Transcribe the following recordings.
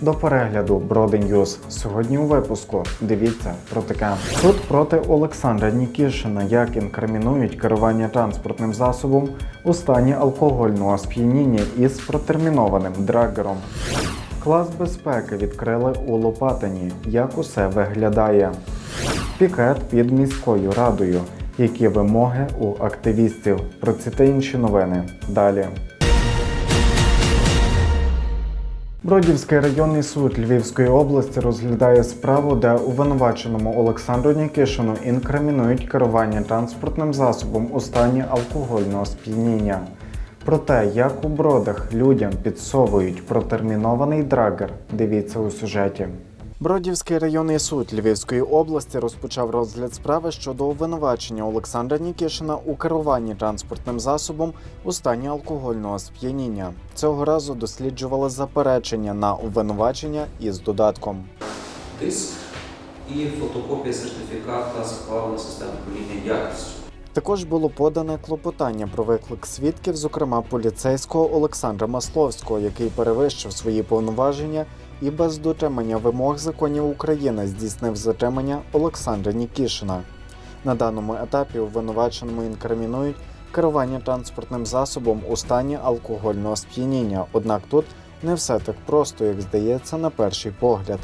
до перегляду Броди Ньюз. Сьогодні у випуску дивіться про таке. Суд проти Олександра Нікішина, як інкримінують керування транспортним засобом у стані алкогольного сп'яніння із протермінованим драгером. Клас безпеки відкрили у Лопатині. Як усе виглядає? Пікет під міською радою. Які вимоги у активістів? Про ці та інші новини. Далі. Бродівський районний суд Львівської області розглядає справу, де увинуваченому Олександру Нікішину інкримінують керування транспортним засобом у стані алкогольного сп'яніння. Про те, як у бродах людям підсовують протермінований драгер, дивіться у сюжеті. Бродівський районний суд Львівської області розпочав розгляд справи щодо обвинувачення Олександра Нікішина у керуванні транспортним засобом у стані алкогольного сп'яніння. Цього разу досліджували заперечення на обвинувачення із додатком. тиск і фотокопія сертифіката схвалення системи управління якістю. Також було подане клопотання про виклик свідків, зокрема поліцейського Олександра Масловського, який перевищив свої повноваження і без дотримання вимог законів України здійснив затримання Олександра Нікішина. На даному етапі обвинуваченому інкримінують керування транспортним засобом у стані алкогольного сп'яніння. Однак тут не все так просто, як здається на перший погляд.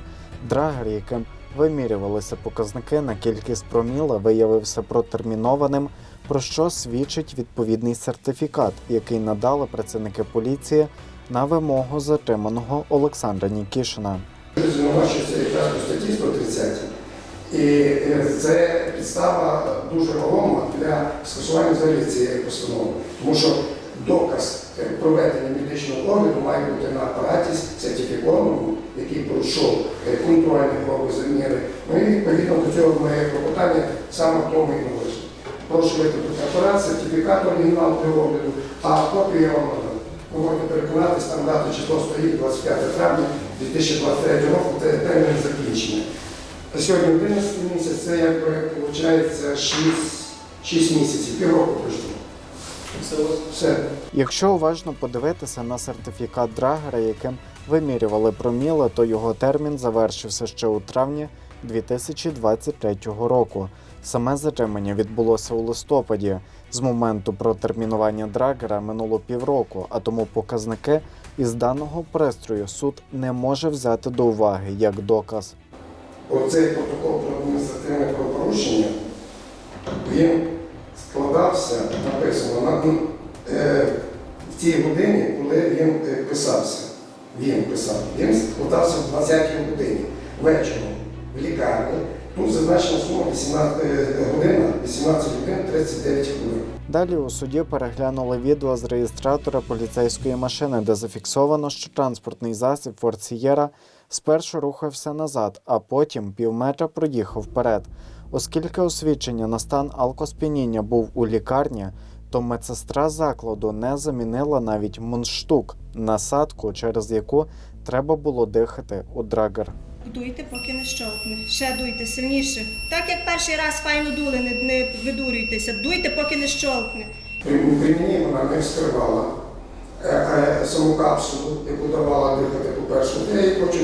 Драгер, яким вимірювалися показники на кількість проміла, виявився протермінованим, про що свідчить відповідний сертифікат, який надали працівники поліції на вимогу затриманого Олександра Нікішина. Звинувачується якраз у статті 130. І е, це підстава дуже вагома для скасування взагалі цієї постанови. Тому що доказ е, проведення медичного огляду має бути на апараті сертифікованому, який пройшов е, контрольні проби заміри. Ну і відповідно до цього моє клопотання саме в тому і належить. Прошу викликати апарат, сертифікат оригінал для огляду, а копію я вам можете переконатися, там дата число стоїть 25 травня 2023 року, це термін закінчення. А Сьогодні 11 місяць, це як проєкт виходить 6, 6 місяців, півроку пройшло. Все. Якщо уважно подивитися на сертифікат Драгера, яким вимірювали проміли, то його термін завершився ще у травні 2023 року. Саме затримання відбулося у листопаді. З моменту протермінування Драгера минуло півроку, а тому показники із даного пристрою суд не може взяти до уваги як доказ. Оцей протокол про адміністративне правопорушення, він складався, написано, на, е, в тій годині, коли він е, писався. Він писав. Він складався в 20-й годині вечором в лікарні. Тут зазначена сума 18 е, година, 18 годин 39 хвилин. Далі у суді переглянули відео з реєстратора поліцейської машини, де зафіксовано, що транспортний засіб Sierra спершу рухався назад, а потім півметра проїхав вперед. Оскільки освідчення на стан алкосп'яніння був у лікарні, то медсестра закладу не замінила навіть мундштук насадку, через яку треба було дихати у драгер. Дуйте, поки не щовкне. Ще дуйте сильніше. Так як перший раз файно дули, не, не видурюйтеся. Дуйте, поки не щовкне. При, при мені вона не вскривала е, е, саму капсулу, яку давала дихати по-перше. Я їй хочу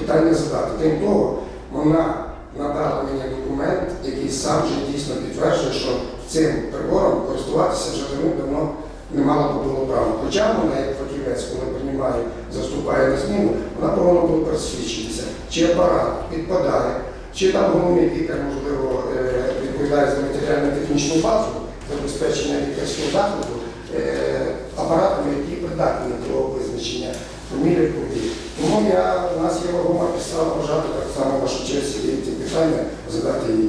питання задати. Крім того, вона надала мені документ, який сам вже дійсно підтверджує, що цим прибором користуватися вже давно не мала би було права. Хоча вона, як фахівець, коли приймає, заступає на зміну, вона повинна була пересвідчитися, чи апарат підпадає, чи там головний лікар, можливо, е, відповідає за матеріально-технічну базу забезпечення лікарського закладу е, апаратами, які придатні до визначення фамілії подій. Тому я, у нас є вагома підстава вважати так само вашу честь і ці питання задати їй.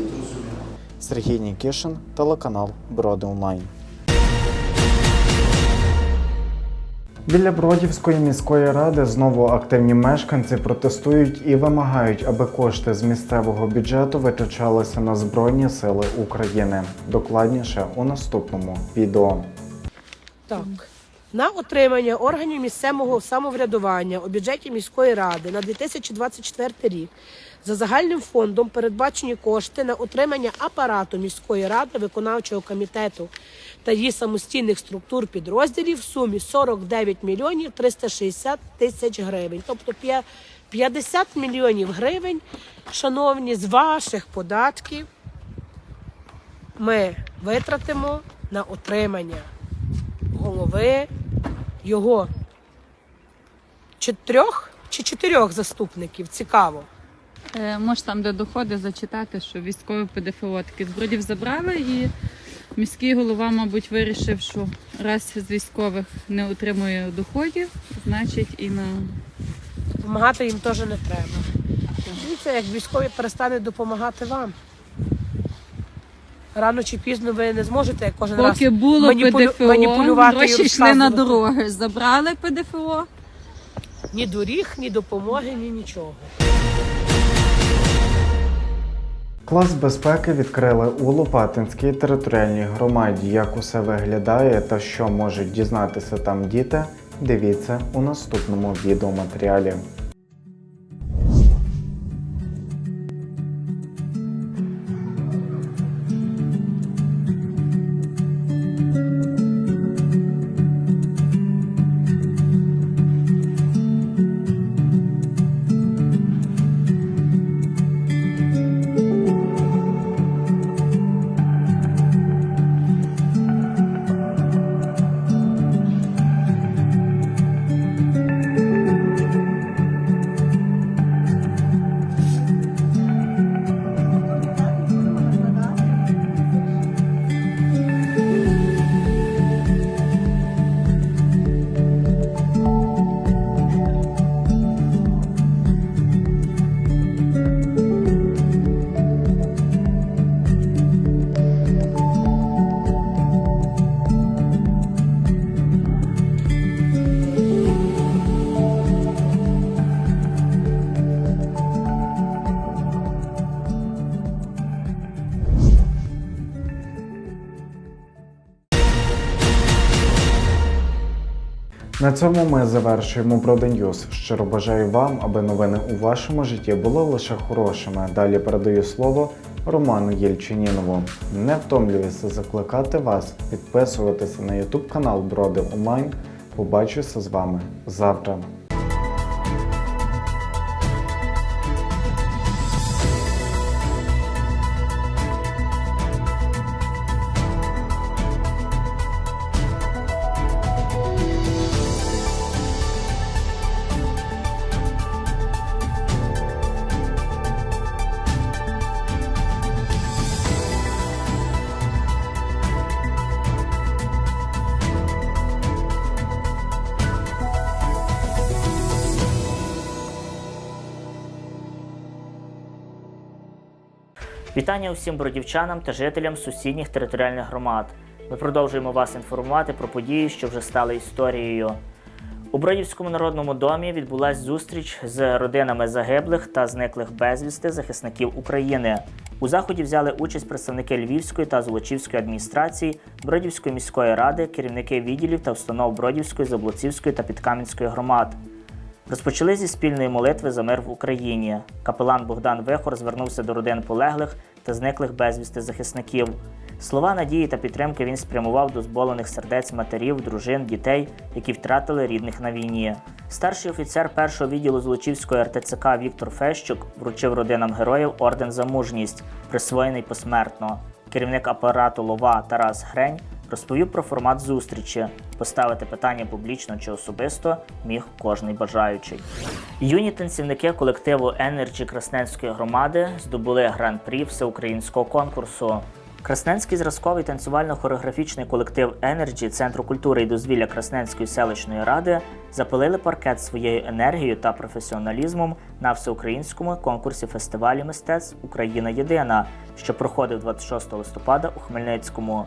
Сергій Нікішин, телеканал Броди Онлайн. Біля Бродівської міської ради знову активні мешканці протестують і вимагають, аби кошти з місцевого бюджету витрачалися на Збройні Сили України. Докладніше у наступному відео. Так. На отримання органів місцевого самоврядування у бюджеті міської ради на 2024 рік за загальним фондом передбачені кошти на отримання апарату міської ради, виконавчого комітету та її самостійних структур підрозділів в сумі 49 мільйонів 360 тисяч гривень. Тобто п'я- 50 мільйонів гривень, шановні, з ваших податків ми витратимо на отримання голови, його чи трьох чи чотирьох заступників. Цікаво. Е, Можеш там, де доходи, зачитати, що військові ПДФО таки з бродів забрали, і міський голова, мабуть, вирішив, що раз з військових не отримує доходів, значить і на Допомагати їм теж не треба. Дивіться, як військові перестануть допомагати вам. Рано чи пізно ви не зможете як кожен раз. поки було маніпулю- ПДФО, маніпулювати і гроші йшли на розказувати. дороги, забрали ПДФО. Ні доріг, ні допомоги, ні нічого. Клас безпеки відкрили у Лопатинській територіальній громаді. Як усе виглядає та що можуть дізнатися там діти, дивіться у наступному відеоматеріалі. На цьому ми завершуємо Броденюз. Щиро бажаю вам, аби новини у вашому житті були лише хорошими. Далі передаю слово Роману Єльчинінову. Не втомлююся закликати вас підписуватися на YouTube канал Броди Онлайн. Побачуся з вами завтра. Вітання усім бродівчанам та жителям сусідніх територіальних громад. Ми продовжуємо вас інформувати про події, що вже стали історією. У Бродівському народному домі відбулася зустріч з родинами загиблих та зниклих безвісти захисників України. У заході взяли участь представники Львівської та Золочівської адміністрації, Бродівської міської ради, керівники відділів та установ Бродівської, Заблоцівської та Підкам'янської громад. Розпочали зі спільної молитви за мир в Україні. Капелан Богдан Вихор звернувся до родин полеглих та зниклих безвісти захисників. Слова надії та підтримки він спрямував до зболених сердець матерів, дружин, дітей, які втратили рідних на війні. Старший офіцер першого відділу Злочівської РТЦК Віктор Фещук вручив родинам героїв орден за мужність, присвоєний посмертно. Керівник апарату Лова Тарас Грень розповів про формат зустрічі. Поставити питання публічно чи особисто міг кожний бажаючий. Юні танцівники колективу Energy Красненської громади здобули гран-прі всеукраїнського конкурсу. Красненський зразковий танцювально-хореографічний колектив Energy Центру культури і дозвілля Красненської селищної ради запалили паркет своєю енергією та професіоналізмом на всеукраїнському конкурсі фестивалі мистецтв Україна Єдина, що проходив 26 листопада у Хмельницькому.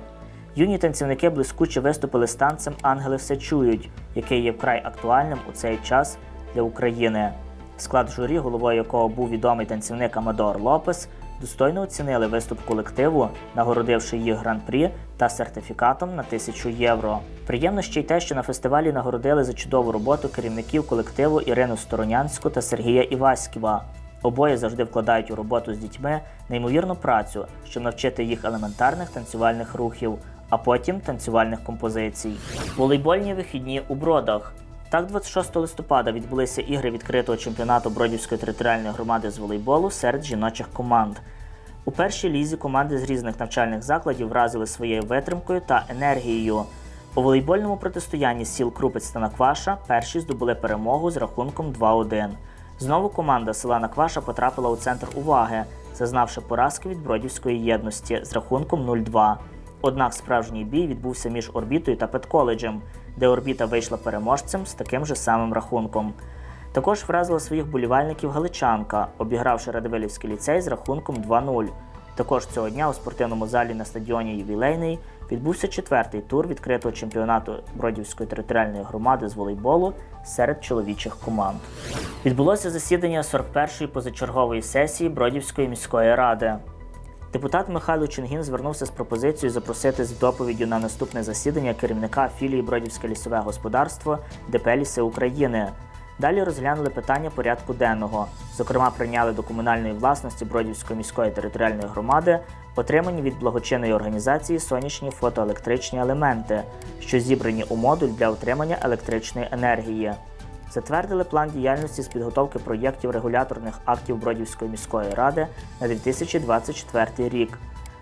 Юні танцівники блискуче виступили з танцем Ангели все чують, який є вкрай актуальним у цей час для України. Склад журі, головою якого був відомий танцівник Амадор Лопес, достойно оцінили виступ колективу, нагородивши їх гран-прі та сертифікатом на тисячу євро. Приємно ще й те, що на фестивалі нагородили за чудову роботу керівників колективу Ірину Сторонянську та Сергія Іваськіва. Обоє завжди вкладають у роботу з дітьми неймовірну працю, щоб навчити їх елементарних танцювальних рухів, а потім танцювальних композицій. Волейбольні вихідні у бродах. Так, 26 листопада відбулися ігри відкритого чемпіонату Бродівської територіальної громади з волейболу серед жіночих команд. У першій лізі команди з різних навчальних закладів вразили своєю витримкою та енергією. У волейбольному протистоянні сіл Крупець та Накваша перші здобули перемогу з рахунком 2-1. Знову команда села Накваша потрапила у центр уваги, зазнавши поразки від Бродівської єдності з рахунком 0-2. Однак справжній бій відбувся між орбітою та Петколеджем, де орбіта вийшла переможцем з таким же самим рахунком. Також вразила своїх болівальників Галичанка, обігравши Радивилівський ліцей з рахунком 2-0. Також цього дня у спортивному залі на стадіоні Ювілейний відбувся четвертий тур відкритого чемпіонату Бродівської територіальної громади з волейболу серед чоловічих команд. Відбулося засідання 41-ї позачергової сесії Бродівської міської ради. Депутат Михайло Чингін звернувся з пропозицією запросити з доповіддю на наступне засідання керівника філії Бродівське лісове господарство ДП Ліси України. Далі розглянули питання порядку денного. Зокрема, прийняли до комунальної власності Бродівської міської територіальної громади отримані від благочинної організації сонячні фотоелектричні елементи, що зібрані у модуль для отримання електричної енергії. Затвердили план діяльності з підготовки проєктів регуляторних актів Бродівської міської ради на 2024 рік.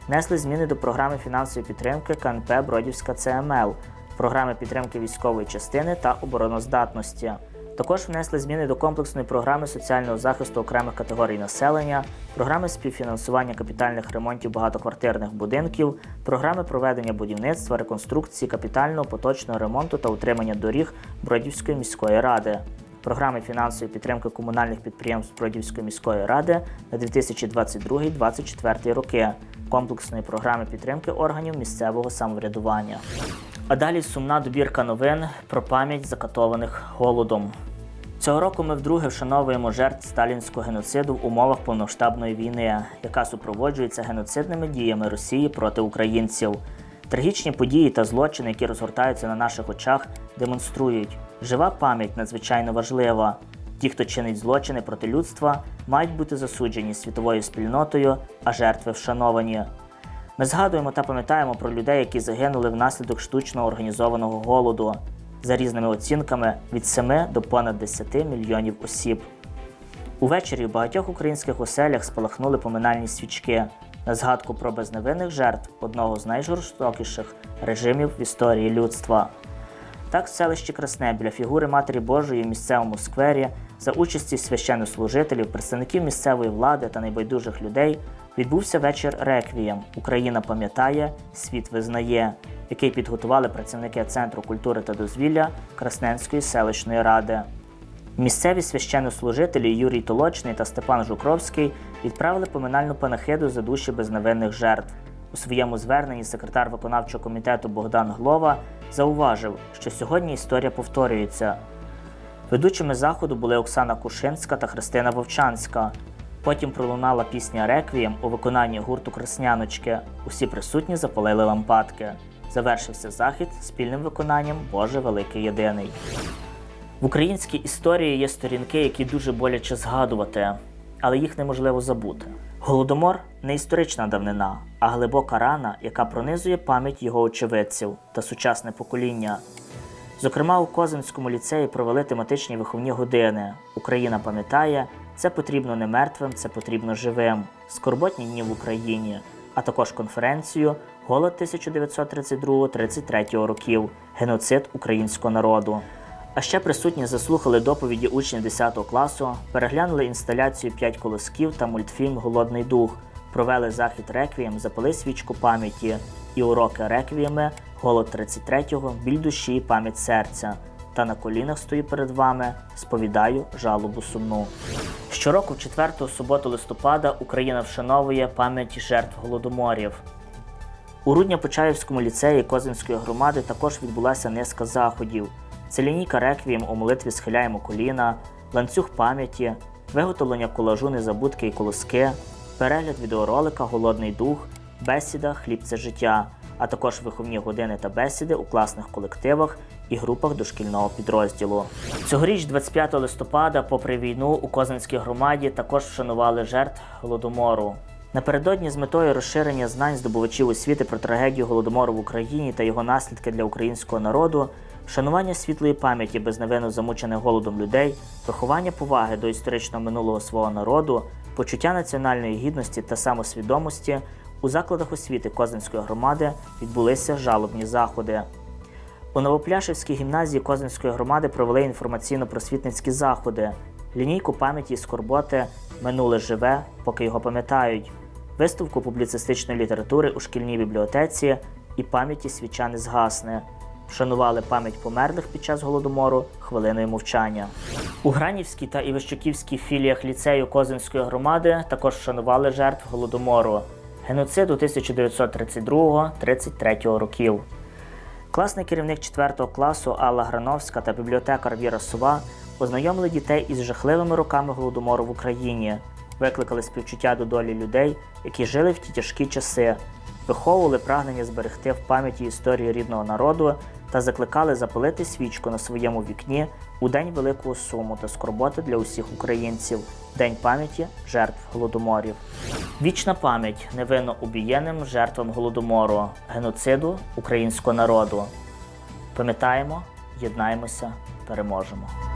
Внесли зміни до програми фінансової підтримки КНП Бродівська ЦМЛ, програми підтримки військової частини та обороноздатності. Також внесли зміни до комплексної програми соціального захисту окремих категорій населення, програми співфінансування капітальних ремонтів багатоквартирних будинків, програми проведення будівництва, реконструкції, капітального поточного ремонту та утримання доріг Бродівської міської ради. Програми фінансової підтримки комунальних підприємств Бродівської міської ради на 2022-2024 роки, комплексної програми підтримки органів місцевого самоврядування. А далі сумна добірка новин про пам'ять закатованих голодом. Цього року ми вдруге вшановуємо жертв сталінського геноциду в умовах повномасштабної війни, яка супроводжується геноцидними діями Росії проти українців. Трагічні події та злочини, які розгортаються на наших очах, демонструють, жива пам'ять надзвичайно важлива. Ті, хто чинить злочини проти людства, мають бути засуджені світовою спільнотою, а жертви вшановані. Ми згадуємо та пам'ятаємо про людей, які загинули внаслідок штучно організованого голоду, за різними оцінками від 7 до понад 10 мільйонів осіб. Увечері в багатьох українських оселях спалахнули поминальні свічки на згадку про безневинних жертв одного з найжорстокіших режимів в історії людства. Так, в селищі Красне біля фігури Матері Божої в місцевому сквері за участі священнослужителів, представників місцевої влади та найбайдужих людей відбувся вечір реквієм Україна пам'ятає, світ визнає, який підготували працівники Центру культури та дозвілля Красненської селищної ради. Місцеві священнослужителі Юрій Толочний та Степан Жукровський відправили поминальну панахиду за душі безневинних жертв. У своєму зверненні секретар виконавчого комітету Богдан Глова зауважив, що сьогодні історія повторюється. Ведучими заходу були Оксана Кушинська та Христина Вовчанська. Потім пролунала пісня Реквієм у виконанні гурту Красняночки. Усі присутні запалили лампадки. Завершився захід спільним виконанням Боже Великий Єдиний. В українській історії є сторінки, які дуже боляче згадувати, але їх неможливо забути. Голодомор не історична давнина, а глибока рана, яка пронизує пам'ять його очевидців та сучасне покоління. Зокрема, у Козинському ліцеї провели тематичні виховні години. Україна пам'ятає, це потрібно не мертвим, це потрібно живим. Скорботні дні в Україні, а також конференцію Голод 1932-33 років, геноцид українського народу. А ще присутні заслухали доповіді учнів 10 класу, переглянули інсталяцію «П'ять колосків та мультфільм Голодний дух, провели захід реквієм, запали свічку пам'яті і уроки реквієми, голод 33-го, біль душі і пам'ять серця. Та на колінах стою перед вами, сповідаю жалобу сумну. Щороку, в 4 суботу листопада, Україна вшановує пам'ять жертв голодоморів. У Рудня-Почаївському ліцеї Козинської громади також відбулася низка заходів. Це лінійка реквієм у молитві схиляємо коліна, ланцюг пам'яті, виготовлення колажу незабудки і колоски, перегляд відеоролика Голодний дух, бесіда Хліб це життя, а також виховні години та бесіди у класних колективах і групах дошкільного підрозділу. Цьогоріч, 25 листопада, попри війну, у Козинській громаді також вшанували жертв голодомору. Напередодні з метою розширення знань здобувачів освіти про трагедію голодомору в Україні та його наслідки для українського народу, вшанування світлої пам'яті безневинно замучених голодом людей, виховання поваги до історичного минулого свого народу, почуття національної гідності та самосвідомості у закладах освіти Козинської громади відбулися жалобні заходи. У Новопляшівській гімназії Козинської громади провели інформаційно-просвітницькі заходи, лінійку пам'яті і скорботи Минуле живе, поки його пам'ятають, виставку публіцистичної літератури у шкільній бібліотеці і пам'яті свіча не згасне. Вшанували пам'ять померлих під час голодомору хвилиною мовчання. У Гранівській та Іващуківській філіях ліцею Козинської громади також вшанували жертв голодомору геноциду 1932-33 років. Класний керівник 4 класу Алла Грановська та бібліотекар Віра Сова ознайомили дітей із жахливими роками голодомору в Україні, викликали співчуття до долі людей, які жили в ті тяжкі часи, виховували прагнення зберегти в пам'яті історію рідного народу та закликали запалити свічку на своєму вікні у день великого суму та скорботи для усіх українців, День пам'яті жертв голодоморів. Вічна пам'ять невинно убієним жертвам голодомору, геноциду українського народу. Пам'ятаємо, єднаємося, переможемо.